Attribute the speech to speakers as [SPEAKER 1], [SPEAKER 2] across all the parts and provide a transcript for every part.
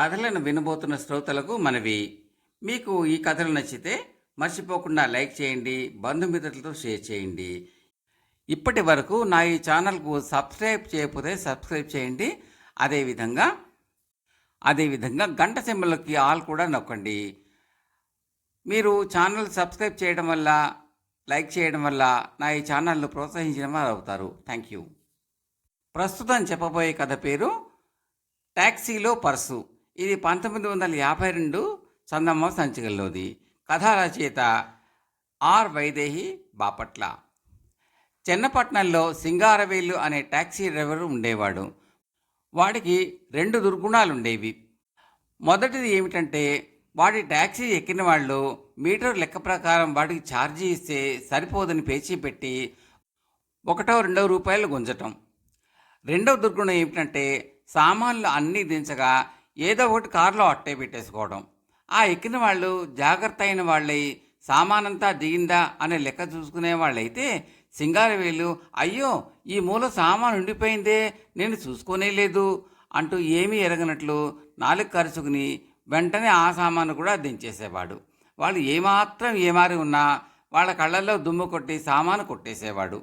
[SPEAKER 1] కథలను వినబోతున్న శ్రోతలకు మనవి. మీకు ఈ కథలు నచ్చితే మర్చిపోకుండా లైక్ చేయండి బంధుమిత్రులతో షేర్ చేయండి. ఇప్పటి వరకు నా ఈ ఛానల్కు సబ్స్క్రైబ్ చేయకపోతే సబ్స్క్రైబ్ చేయండి. అదేవిధంగా అదేవిధంగా గంట సింబల్కి ఆల్ కూడా నొక్కండి. మీరు ఛానల్ సబ్స్క్రైబ్ చేయడం వల్ల లైక్ చేయడం వల్ల నా ఈ ఛానల్ను ప్రోత్సహించిన వారు అవుతారు. Thank you. ప్రస్తుతం చెప్పబోయే కథ పేరు ట్యాక్సీలో పర్సు. ఇది పంతొమ్మిది వందల యాభై రెండు చందమ్మ సంచికల్లోది. కథా రచయిత ఆర్ వైదేహి బాపట్ల. చెన్నపట్నంలో సింగారవేలు అనే ట్యాక్సీ డ్రైవర్ ఉండేవాడు. వాడికి రెండు దుర్గుణాలు ఉండేవి మొదటిది ఏమిటంటే వాడి ట్యాక్సీ ఎక్కిన వాళ్ళు మీటర్ లెక్క ప్రకారం వాడికి ఛార్జీ ఇస్తే సరిపోదని పేచీ పెట్టి ఒకటో రెండో రూపాయలు గుంజటం. రెండవ దుర్గుణం ఏమిటంటే సామాన్లు అన్నీ దించగా ఏదో ఒకటి కారులో అట్టే పెట్టేసుకోవడం. ఆ ఎక్కిన వాళ్ళు జాగ్రత్త అయిన వాళ్ళై సామానంతా దిగిందా అనే లెక్క చూసుకునే వాళ్ళైతే సింగారవేలు అయ్యో ఈ మూల సామాను ఉండిపోయిందే నేను చూసుకోనే లేదు అంటూ ఏమీ ఎరగనట్లు నాలుగు కరుచుకుని వెంటనే ఆ సామాను కూడా దించేసేవాడు. వాళ్ళు ఏమాత్రం ఏమారి ఉన్నా వాళ్ళ కళ్ళల్లో దుమ్ము కొట్టి సామాను కొట్టేసేవాడు.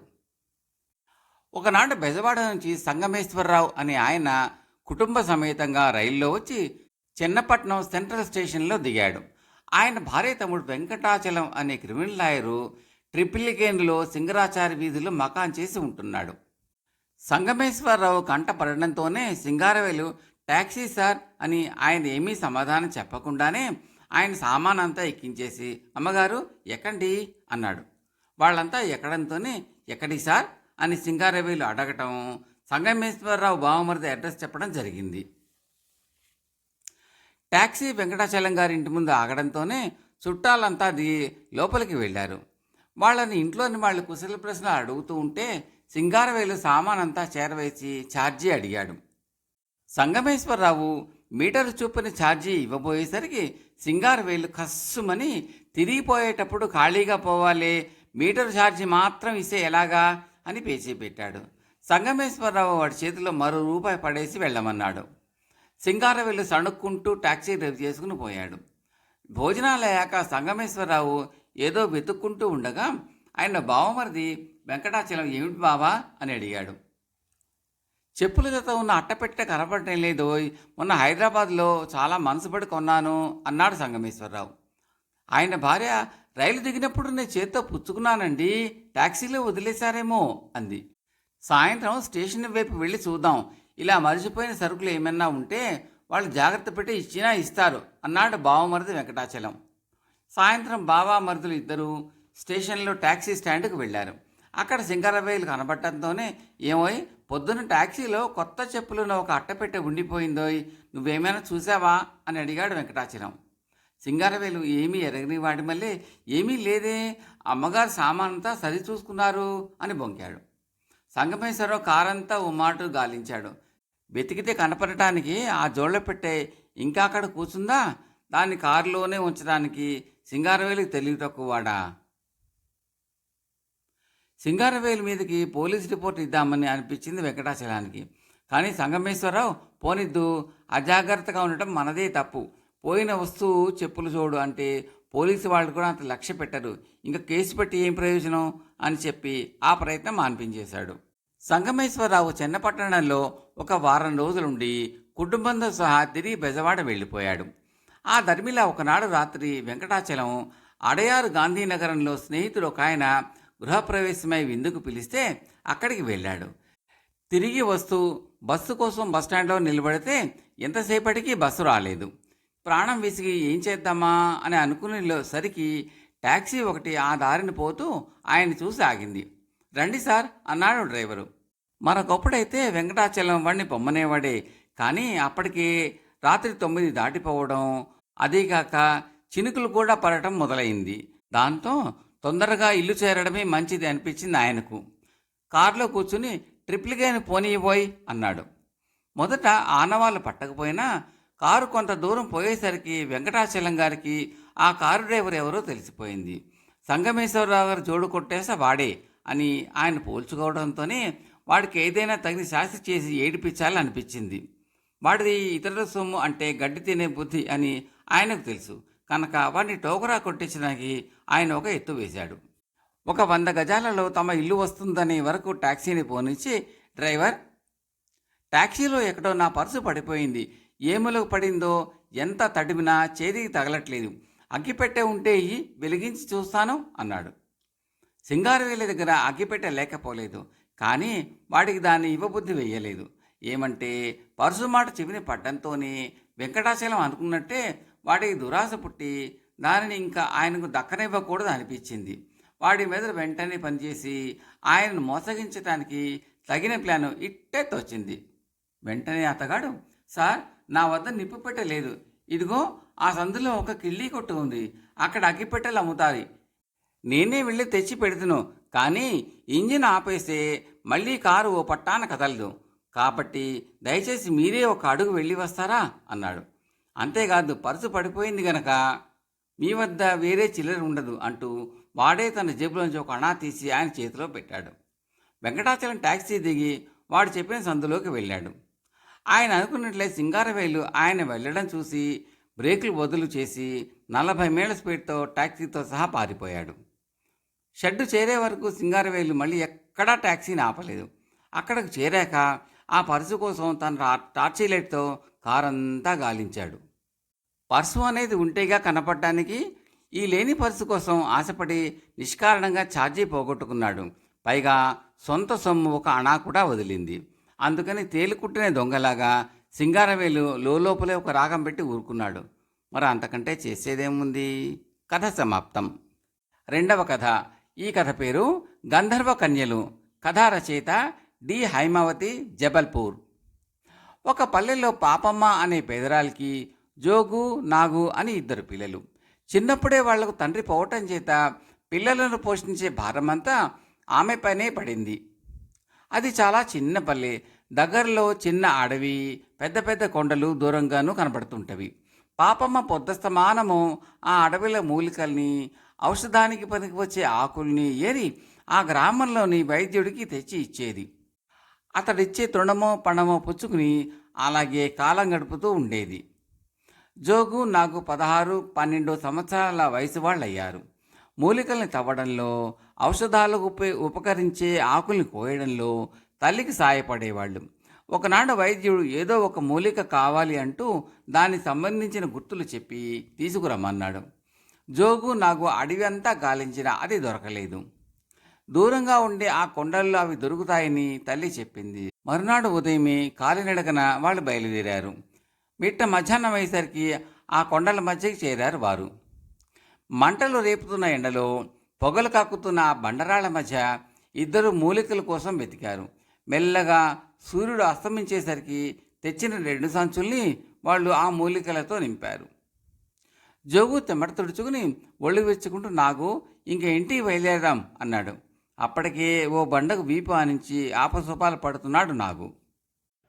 [SPEAKER 1] ఒకనాడు బెజవాడ నుంచి సంగమేశ్వరరావు అనే ఆయన కుటుంబ సమేతంగా రైల్లో వచ్చి చిన్నపట్నం సెంట్రల్ స్టేషన్లో దిగాడు. ఆయన భార్య తమ్ముడు వెంకటాచలం అనే క్రిమినల్ లాయరు ట్రిపుల్ గేన్లో సింగరాచారి వీధిలో మకాన్ చేసి ఉంటున్నాడు. సంగమేశ్వరరావు కంట పడడంతోనే సింగారవేలు ట్యాక్సీ సార్ అని ఆయన ఏమీ సమాధానం చెప్పకుండానే ఆయన సామానంతా ఎక్కించేసి అమ్మగారు ఎక్కండి అన్నాడు. వాళ్ళంతా ఎక్కడంతోనే ఎక్కడి సార్ అని సింగారవేలు అడగటం సంగమేశ్వరరావు బావమరిది అడ్రస్ చెప్పడం జరిగింది. ట్యాక్సీ వెంకటాచలం గారి ఇంటి ముందు ఆగడంతోనే చుట్టాలంతా దిగి లోపలికి వెళ్ళారు. వాళ్ళని ఇంట్లోని వాళ్ళు కుశల ప్రశ్నలు అడుగుతూ ఉంటే సింగారవేలు సామానంతా చేరవేసి ఛార్జీ అడిగాడు. సంగమేశ్వరరావు మీటరు చూపిన ఛార్జీ ఇవ్వబోయేసరికి సింగారవేలు కస్సుమని తిరిగిపోయేటప్పుడు ఖాళీగా పోవాలి మీటర్ ఛార్జీ మాత్రం ఇస్తే ఎలాగా అని పేచీ పెట్టాడు. సంగమేశ్వరరావు వాడి చేతిలో మరో రూపాయి పడేసి వెళ్ళమన్నాడు. సింగారవేలు సణుక్కుంటూ టాక్సీ డ్రైవ్ చేసుకుని పోయాడు. భోజనాలయ్యాక సంగమేశ్వరరావు ఏదో వెతుక్కుంటూ ఉండగా ఆయన బావమరిది వెంకటాచలం ఏమిటి బావా? అని అడిగాడు. చెప్పుల జత ఉన్న అట్టపెట్ట కనపడటం లేదు. మొన్న హైదరాబాద్లో చాలా మనసుపడి కొన్నాను అన్నాడు సంగమేశ్వరరావు. ఆయన భార్య రైలు దిగినప్పుడు నేను చేత్తో పుచ్చుకున్నానండి. ట్యాక్సీలో వదిలేశారేమో అంది. సాయంత్రం స్టేషన్ వైపు వెళ్ళి చూద్దాం. ఇలా మరిచిపోయిన సరుకులు ఏమన్నా ఉంటే వాళ్ళు జాగ్రత్త పెట్టి ఇచ్చినా ఇస్తారు అన్నాడు బావమరిది వెంకటాచలం. సాయంత్రం బావా మరుదులు స్టేషన్లో ట్యాక్సీ స్టాండ్కి వెళ్ళారు. అక్కడ సింగరవేలు కనబడటంతోనే ఏమోయ్ పొద్దున్న ట్యాక్సీలో కొత్త చెప్పులను ఒక అట్టపెట్టె ఉండిపోయిందోయ్ నువ్వేమైనా చూసావా? అని అడిగాడు వెంకటాచలం. సింగారవేలు ఏమీ ఎరగని వాడి మళ్ళీ ఏమీ లేదే అమ్మగారు సామానంతా సరి చూసుకున్నారు అని బొంకాడు సంగమేశ్వరరావు కారంతా ఉమ్మాటు గాలించాడు. వెతికితే కనపడటానికి ఆ జోళ్ళ పెట్టే ఇంకా అక్కడ కూర్చుందా? దాన్ని కారులోనే ఉంచడానికి సింగారవేలికి తెలివి తక్కువవాడా? సింగారవేలి మీదకి పోలీస్ రిపోర్ట్ ఇద్దామని అనిపించింది వెంకటాచలానికి. కానీ సంగమేశ్వరరావు పోనిద్దు అజాగ్రత్తగా ఉండటం మనదే తప్పు. పోయిన వస్తువు చెప్పులు చూడు అంటే పోలీసు వాళ్ళు కూడా అంత లక్ష్య పెట్టరు. ఇంకా కేసు పెట్టి ఏం ప్రయోజనం? అని చెప్పి ఆ ప్రయత్నం మాన్పించేశాడు. సంగమేశ్వరరావు చెన్నపట్టణంలో ఒక వారం రోజులుండి కుటుంబంతో సహా తిరిగి బెజవాడ వెళ్ళిపోయాడు. ఆ ధర్మిలా ఒకనాడు రాత్రి వెంకటాచలం అడయారు గాంధీనగరంలో స్నేహితుడు ఒక ఆయన గృహప్రవేశమై విందుకు పిలిస్తే అక్కడికి వెళ్ళాడు. తిరిగి వస్తూ బస్సు కోసం బస్టాండ్లో నిలబడితే ఎంతసేపటికి బస్సు రాలేదు. ప్రాణం విసిగి ఏం చేద్దామా అని అనుకునే సరికి ట్యాక్సీ ఒకటి ఆ దారిని పోతూ ఆయన చూసి ఆగింది. రండి సార్ అన్నాడు డ్రైవరు. మరొకప్పుడైతే వెంకటాచలం వాడిని పొమ్మనేవాడే. కానీ అప్పటికి రాత్రి తొమ్మిది దాటిపోవడం అదీగాక చినుకులు కూడా పడటం మొదలైంది. దాంతో తొందరగా ఇల్లు చేరడమే మంచిది అనిపించింది ఆయనకు. కారులో కూర్చుని ట్రిప్లిగేని పోనీయబోయ్ అన్నాడు. మొదట ఆనవాళ్ళు పట్టకపోయినా కారు కొంత దూరం పోయేసరికి వెంకటాచలం గారికి ఆ కారు డ్రైవర్ ఎవరో తెలిసిపోయింది. సంగమేశ్వరరావు గారు జోడు కొట్టేసా వాడే అని ఆయన పోల్చుకోవడంతోనే వాడికి ఏదైనా తగిన శాస్తి చేసి ఏడిపించాలని అనిపించింది. వాడిది ఇతరుల సొమ్ము అంటే గడ్డి తినే బుద్ధి అని ఆయనకు తెలుసు. కనుక వాడిని టోకరా కొట్టించడానికి ఆయన ఒక ఎత్తు వేశాడు. ఒక వంద గజాలలో తమ ఇల్లు వస్తుందనే వరకు టాక్సీని పోనిచ్చి డ్రైవర్ ట్యాక్సీలో ఎక్కడో నా పర్సు పడిపోయింది. ఏములకు పడిందో ఎంత తడిమినా చేతికి తగలట్లేదు. అగ్గిపెట్టె ఉంటే వెలిగించి చూస్తాను అన్నాడు. సింగారవేలి దగ్గర అగ్గిపెట్టె లేకపోలేదు. కానీ వాడికి దాన్ని ఇవ్వబుద్ధి వెయ్యలేదు. ఏమంటే పర్సు మాట చెవిని పడ్డంతోనే వెంకటాచలం అనుకున్నట్టే వాడికి దురాశ పుట్టి దానిని ఇంకా ఆయనకు దక్కనివ్వకూడదు అనిపించింది. వాడి మీద వెంటనే పనిచేసి ఆయనను మోసగించడానికి తగిన ప్లాను ఇట్టే తోచింది. వెంటనే అతగాడు సార్ నా వద్ద నిప్పుపెట్ట లేదు ఇదిగో ఆ సందులో ఒక కిళ్ళీ కొట్టు ఉంది. అక్కడ అగ్గిపెట్టెలు అమ్ముతారు. నేనే వెళ్ళి తెచ్చి పెడుతును. కానీ ఇంజిన్ ఆపేస్తే మళ్ళీ కారు ఓ పట్టాన కదలదు. కాబట్టి దయచేసి మీరే ఒక అడుగు వెళ్ళి వస్తారా? అన్నాడు. అంతేకాదు పర్సు పడిపోయింది గనక మీ వద్ద వేరే చిల్లర ఉండదు అంటూ వాడే తన జేబులోంచి ఒక అణా తీసి ఆయన చేతిలో పెట్టాడు. వెంకటాచలం ట్యాక్సీ దిగి వాడు చెప్పిన సందులోకి వెళ్ళాడు. ఆయన అనుకున్నట్లే సింగారవేలు ఆయన వెళ్ళడం చూసి బ్రేకులు వదులు చేసి నలభై మేళ్ళ స్పీడ్తో టాక్సీతో సహా పారిపోయాడు. షెడ్డు చేరే వరకు సింగారవేలు మళ్ళీ ఎక్కడా ట్యాక్సీని ఆపలేదు. అక్కడకు చేరాక ఆ పర్సు కోసం తన టార్చీ లైట్తో కారంతా గాలించాడు. పర్సు అనేది ఉంటేగా కనపడటానికి ఈ లేని పర్సు కోసం ఆశపడి నిష్కారణంగా ఛార్జీ పోగొట్టుకున్నాడు. పైగా సొంత సొమ్ము ఒక అణా కూడా వదిలింది. అందుకని తేలికుట్టిన దొంగలాగా సింగారవేలు లోపలే ఒక రాగం పెట్టి ఊరుకున్నాడు. మరి అంతకంటే చేసేదేముంది? కథ సమాప్తం. రెండవ కథ. ఈ కథ పేరు గంధర్వ కన్యలు కథారచయిత డి హైమావతి జబల్పూర్. ఒక పల్లెలో పాపమ్మ అనే పేదరాలికి జోగు నాగు అని ఇద్దరు పిల్లలు. చిన్నప్పుడే వాళ్ళకు తండ్రి పోవటం చేత పిల్లలను పోషించే భారమంతా ఆమె పైనే పడింది. అది చాలా చిన్న పల్లె. దగ్గరలో చిన్న అడవి పెద్ద పెద్ద కొండలు దూరంగానూ కనబడుతుంటవి. పాపమ్మ పొద్దస్తమానము ఆ అడవిలో మూలికల్ని ఔషధానికి పనికి వచ్చే ఆకుల్ని ఏరి ఆ గ్రామంలోని వైద్యుడికి తెచ్చి ఇచ్చేది. అతడిచ్చే తృణమో పణమో పుచ్చుకుని అలాగే కాలం గడుపుతూ ఉండేది. జోగు నాకు పదహారు పన్నెండు సంవత్సరాల వయసు వాళ్ళయ్యారు. మూలికల్ని తవ్వడంలో ఔషధాలకు ఉప ఉపకరించే ఆకుల్ని కోయడంలో తల్లికి సాయపడేవాళ్ళు. ఒకనాడు వైద్యుడు ఏదో ఒక మూలిక కావాలి అంటూ దానికి సంబంధించిన గుర్తులు చెప్పి తీసుకురమ్మన్నాడు. జోగు నాకు అడవి అంతా గాలించినా అది దొరకలేదు. దూరంగా ఉండే ఆ కొండల్లో అవి దొరుకుతాయని తల్లి చెప్పింది. మరునాడు ఉదయమే కాలినడకన వాళ్ళు బయలుదేరారు. మిట్ట మధ్యాహ్నం అయ్యేసరికి ఆ కొండల మధ్యకి చేరారు వారు. మంటలు రేపుతున్న ఎండలో పొగలు కక్కుతున్న ఆ బండరాళ్ళ మధ్య ఇద్దరు మూలికల కోసం వెతికారు. మెల్లగా సూర్యుడు అస్తమించేసరికి తెచ్చిన రెండు సంచుల్ని వాళ్ళు ఆ మూలికలతో నింపారు. జోగు తెమ్మట తుడుచుకుని ఒళ్ళు వెచ్చుకుంటూ నాగు ఇంక ఇంటికి బయలుదేరాం అన్నాడు. అప్పటికే ఓ బండకు వీపు ఆనించి ఆపసూపాలు పడుతున్నాడు నాగు.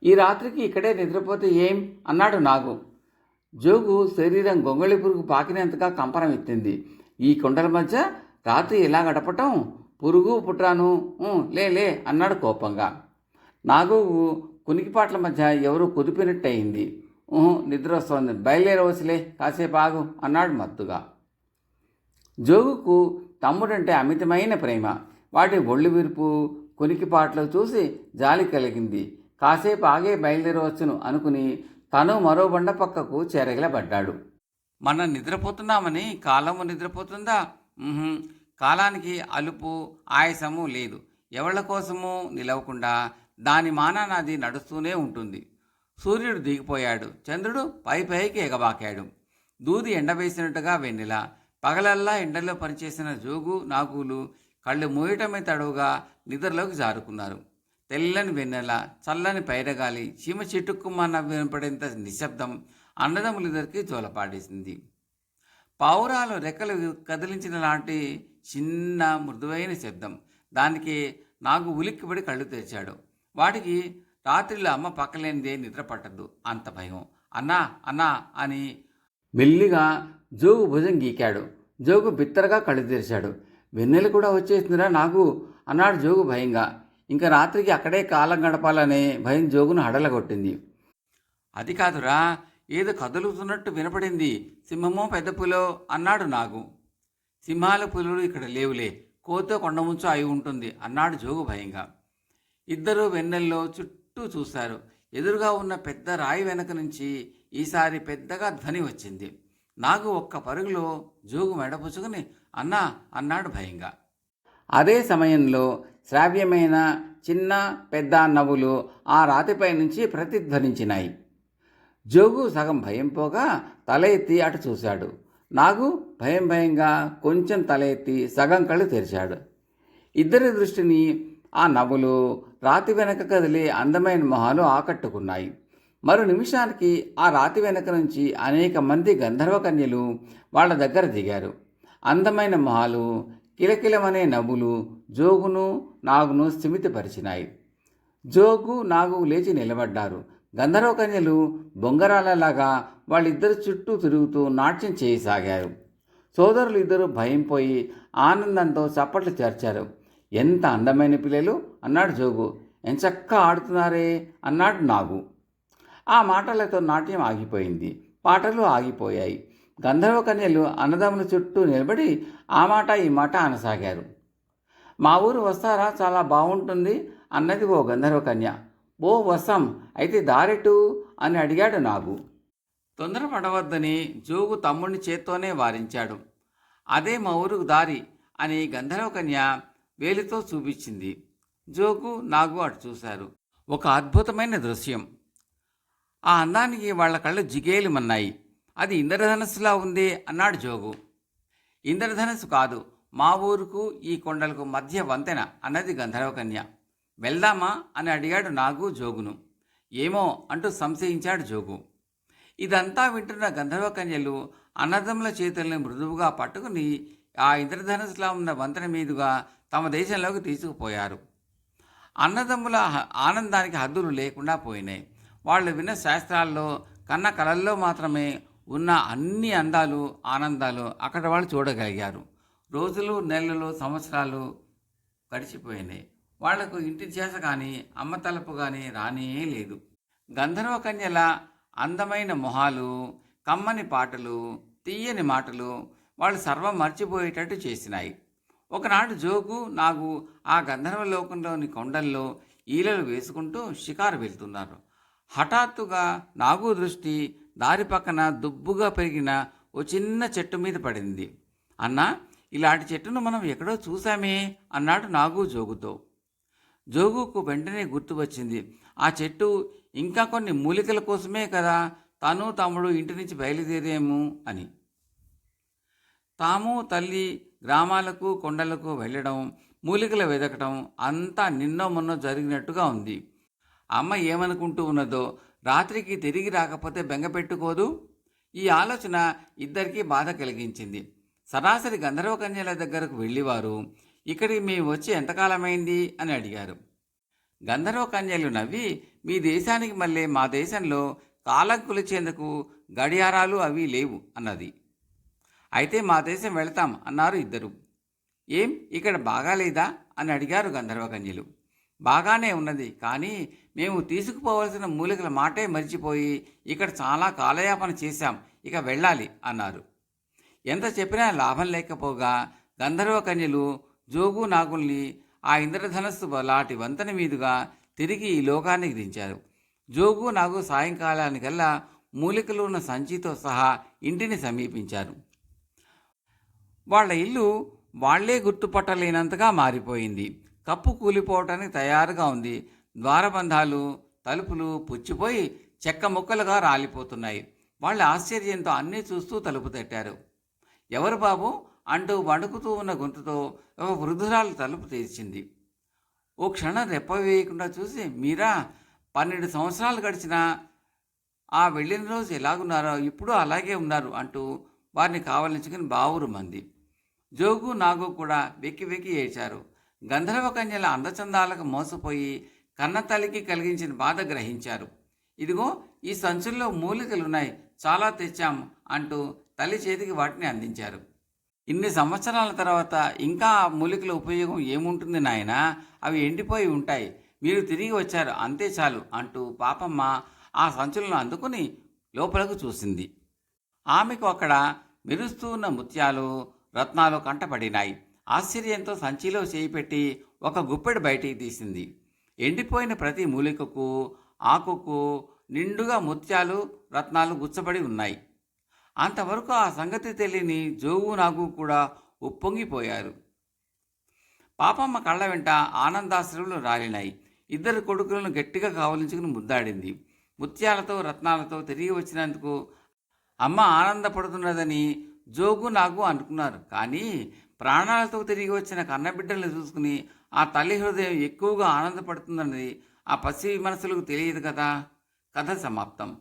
[SPEAKER 1] ఈ రాత్రికి ఇక్కడే నిద్రపోతే ఏం? అన్నాడు నాగు. జోగు శరీరం గొంగళి పురుగు పాకినంతగా కంపనం ఎత్తింది. ఈ కొండల మధ్య రాత్రి ఇలా గడపటం? పురుగు పుట్రాను? లే లే అన్నాడు కోపంగా. నాగు కునికిపాట్ల మధ్య ఎవరో కుదిపినట్టయింది. ఊహు నిద్ర వస్తోంది. బయలుదేరవచ్చులే కాసేపు ఆగు అన్నాడు మత్తుగా. జోగుకు తమ్ముడంటే అమితమైన ప్రేమ. వాటి ఒళ్ళు విరుపు కొనికిపాట్లు చూసి జాలి కలిగింది. కాసేపు ఆగే బయలుదేరవచ్చును అనుకుని తను మరో బండ పక్కకు చెరగిలబడ్డాడు. మనం నిద్రపోతున్నామని కాలము నిద్రపోతుందా? కాలానికి అలుపు ఆయాసము లేదు. ఎవళ్ళ కోసము నిలవకుండా దాని మానాన అది నడుస్తూనే ఉంటుంది. సూర్యుడు దిగిపోయాడు. చంద్రుడు పై పైకి ఎగబాకాడు. దూది ఎండవేసినట్టుగా వెన్నెల. పగలల్లా ఎండలో పనిచేసిన జోగు నాగులు కళ్ళు మూయటమే తడవుగా నిద్రలోకి జారుకున్నారు. తెల్లని వెన్నెల చల్లని పైరగాలి చీమ చిటుక్కుమన్న వినపడేంత నిశ్శబ్దం అన్నదమ్ములిద్దరికి జోలపాడేసింది. పావురాలు రెక్కలు కదిలించిన లాంటి చిన్న మృదువైన శబ్దం. దానికి నాగు ఉలిక్కిపడి కళ్ళు తెరిచాడు. వాటికి రాత్రిలో అమ్మ పక్కలేనిదే నిద్ర పట్టద్దు. అంత భయం. అన్నా అన్నా అని మెల్లిగా జోగు భుజం గీకాడు. జోగు బిత్తరగా కళ్ళు తెరిచాడు. వెన్నెలు కూడా వచ్చేసిందిరా నాకు అన్నాడు జోగు భయంగా. ఇంకా రాత్రికి అక్కడే కాలం గడపాలనే భయం జోగును హడలగొట్టింది. అది కాదురా ఏదో కదులుతున్నట్టు వినపడింది. సింహమో పెద్ద పులో అన్నాడు నాగు. సింహాల పులులు ఇక్కడ లేవులే కోతో కొండముంచో అయి ఉంటుంది అన్నాడు జోగు భయంగా. ఇద్దరూ వెన్నెల్లో చుట్టూ చూశారు. ఎదురుగా ఉన్న పెద్ద రాయి వెనక నుంచి ఈసారి పెద్దగా ధ్వని వచ్చింది. నాగు ఒక్క పరుగులో జోగు మెడపుచ్చుకుని అన్నా అన్నాడు భయంగా. అదే సమయంలో శ్రావ్యమైన చిన్న పెద్ద నవ్వులు ఆ రాతిపై నుంచి ప్రతిధ్వనించినాయి. జోగు సగం భయం పోగా తల ఎత్తి అటు చూశాడు. నాగు భయం భయంగా కొంచెం తల ఎత్తి సగం కళ్ళు తెరిచాడు. ఇద్దరి దృష్టిని ఆ నవ్వులు రాతి వెనక కదిలే అందమైన మొహాలు ఆకట్టుకున్నాయి. మరో నిమిషానికి ఆ రాతి వెనక నుంచి అనేక మంది గంధర్వ కన్యలు వాళ్ళ దగ్గర దిగారు. అందమైన మొహాలు కిలకిలమనే నవ్వులు జోగును నాగును స్థిమితపరిచినాయి. జోగు నాగు లేచి నిలబడ్డారు. గంధర్వ కన్యలు బొంగరాలలాగా వాళ్ళిద్దరు చుట్టూ తిరుగుతూ నాట్యం చేయసాగారు. సోదరులు ఇద్దరు భయం పోయి ఆనందంతో చప్పట్లు చేర్చారు. ఎంత అందమైన పిల్లలు? అన్నాడు జోగు. ఎంచక్క ఆడుతున్నారే? అన్నాడు నాగు. ఆ మాటలతో నాట్యం ఆగిపోయింది. పాటలు ఆగిపోయాయి. గంధర్వ కన్యలు అన్నదమ్ముల చుట్టూ నిలబడి ఆ మాట ఈ మాట అనసాగారు. మా ఊరు వస్తారా? చాలా బాగుంటుంది అన్నది ఓ గంధర్వ కన్య. ఓ వసం అయితే దారెటు అని అడిగాడు నాగు. తొందరపడవద్దని జోగు తమ్ముడిని చేత్తోనే వారించాడు. అదే మా ఊరుకు దారి అని గంధర్వ కన్య వేలితో చూపించింది. జోగు నాగు అటు చూశారు. ఒక అద్భుతమైన దృశ్యం. ఆ అందానికి వాళ్ళ కళ్ళు జిగేలుమన్నాయి. అది ఇంద్రధనస్సులా ఉంది అన్నాడు జోగు. ఇంద్రధనస్సు కాదు మా ఊరుకు ఈ కొండలకు మధ్య వంతెన అన్నది గంధర్వకన్య. వెళ్దామా అని అడిగాడు నాగు జోగును. ఏమో అంటూ సంశయించాడు జోగు. ఇదంతా వింటున్న గంధర్వకన్యలు అన్నదమ్ముల చేతుల్ని మృదువుగా పట్టుకుని ఆ ఇంద్రధనుసులా ఉన్న వంతెన మీదుగా తమ దేశంలోకి తీసుకుపోయారు. అన్నదమ్ముల ఆనందానికి హద్దులు లేకుండా పోయినాయి. వాళ్ళు విన్న శాస్త్రాల్లో కన్న కళల్లో మాత్రమే ఉన్న అన్ని అందాలు ఆనందాలు అక్కడ వాళ్ళు చూడగలిగారు. రోజులు నెలలు సంవత్సరాలు గడిచిపోయినాయి. వాళ్ళకు ఇంటి చేస కానీ అమ్మ తలపు కానీ రానే లేదు. గంధర్వ కన్యల అందమైన మొహాలు కమ్మని పాటలు తీయని మాటలు వాళ్ళు సర్వం మర్చిపోయేటట్టు చేసినాయి. ఒకనాడు జోగు నాకు ఆ గంధర్వ లోకంలోని కొండల్లో ఈలలు వేసుకుంటూ షికారు వెళ్తున్నారు. హఠాత్తుగా నాగు దృష్టి దారి పక్కన దుబ్బుగా పెరిగిన ఓ చిన్న చెట్టు మీద పడింది. అన్నా ఇలాంటి చెట్టును మనం ఎక్కడో చూసామే అన్నాడు నాగు జోగుతో. జోగుకు వెంటనే గుర్తు వచ్చింది. ఆ చెట్టు ఇంకా కొన్ని మూలికల కోసమే కదా తను తమ్ముడు ఇంటి నుంచి బయలుదేరేము అని. తాము తల్లి గ్రామాలకు కొండలకు వెళ్ళడం మూలికలు వెదకడం అంతా నిన్నో మొన్నో జరిగినట్టుగా ఉంది. అమ్మ ఏమనుకుంటూ ఉన్నదో రాత్రికి తిరిగి రాకపోతే బెంగ పెట్టుకోదు? ఈ ఆలోచన ఇద్దరికీ బాధ కలిగించింది. సరాసరి గంధర్వ కన్యల దగ్గరకు వెళ్ళివారు. ఇక్కడికి మేము వచ్చి ఎంతకాలమైంది? అని అడిగారు. గంధర్వ కన్యలు నవ్వి మీ దేశానికి మళ్ళీ మా దేశంలో కాలం కొలిచేందుకు గడియారాలు అవి లేవు అన్నది. అయితే మా దేశం వెళతాం అన్నారు ఇద్దరు. ఏం? ఇక్కడ బాగాలేదా అని అడిగారు గంధర్వకన్యలు బాగానే ఉన్నది కానీ మేము తీసుకుపోవలసిన మూలికల మాటే మర్చిపోయి ఇక్కడ చాలా కాలయాపన చేశాం ఇక వెళ్ళాలి అన్నారు. ఎంత చెప్పినా లాభం లేకపోగా గంధర్వకన్యలు జోగు నాగుల్ని ఆ ఇంద్రధనస్సు లాంటి వంతెన మీదుగా తిరిగి ఈ లోకానికి దించారు. జోగు నాగు సాయంకాలానికల్లా మూలికలు ఉన్న సంచితో సహా ఇంటిని సమీపించారు. వాళ్ళ ఇల్లు వాళ్ళే గుర్తుపట్టలేనంతగా మారిపోయింది. కప్పు కూలిపోవటానికి తయారుగా ఉంది. ద్వారబంధాలు తలుపులు పుచ్చిపోయి చెక్క ముక్కలుగా రాలిపోతున్నాయి. వాళ్ళ ఆశ్చర్యంతో అన్నీ చూస్తూ తలుపు తట్టారు. ఎవరు బాబు? అంటూ వణుకుతూ ఉన్న గొంతుతో ఒక వృద్ధురాలు తలుపు తెరిచింది. ఓ క్షణం రెప్ప వేయకుండా చూసి మీరా పన్నెండు సంవత్సరాలు గడిచినా ఆ వెళ్ళిన రోజు ఎలాగున్నారో ఇప్పుడు అలాగే ఉన్నారు అంటూ వారిని కావలించుకుని బావురు మంది. జోగు నాగు కూడా వెక్కి వెక్కి ఏడ్చారు. గంధర్వ కన్యల అందచందాలకు మోసపోయి కన్నతల్లికి కలిగించిన బాధ గ్రహించారు. ఇదిగో ఈ సంచుల్లో మూలికలున్నాయి చాలా తెచ్చాం అంటూ తల్లి చేతికి వాటిని అందించారు. ఇన్ని సంవత్సరాల తర్వాత ఇంకా ఆ మూలికల ఉపయోగం ఏముంటుంది నాయనా? అవి ఎండిపోయి ఉంటాయి. మీరు తిరిగి వచ్చారు అంతే చాలు అంటూ పాపమ్మ ఆ సంచులను అందుకుని లోపలకు చూసింది. ఆమెకు అక్కడ మెరుస్తూ ఉన్న ముత్యాలు రత్నాలు కంటపడినాయి. ఆశ్చర్యంతో సంచిలో చేయిపెట్టి ఒక గుప్పెడు బయటికి తీసింది. ఎండిపోయిన ప్రతి మూలికకు ఆకుకు నిండుగా ముత్యాలు రత్నాలు గుచ్చబడి ఉన్నాయి. అంతవరకు ఆ సంగతి తెలియని జోగు నాగు కూడా ఉప్పొంగిపోయారు. పాపమ్మ కళ్ళ వెంట ఆనందాశ్రములు రాలినాయి. ఇద్దరు కొడుకులను గట్టిగా కావలించుకుని ముద్దాడింది. ముత్యాలతో రత్నాలతో తిరిగి వచ్చినందుకు అమ్మ ఆనందపడుతున్నదని జోగు నాగు అనుకున్నారు కానీ ప్రాణాలతో తిరిగి వచ్చిన కన్నబిడ్డలను చూసుకుని ఆ తల్లి హృదయం ఎక్కువగా ఆనందపడుతుందన్నది ఆ పసి మనసులకు తెలియదు కదా. కథ సమాప్తం.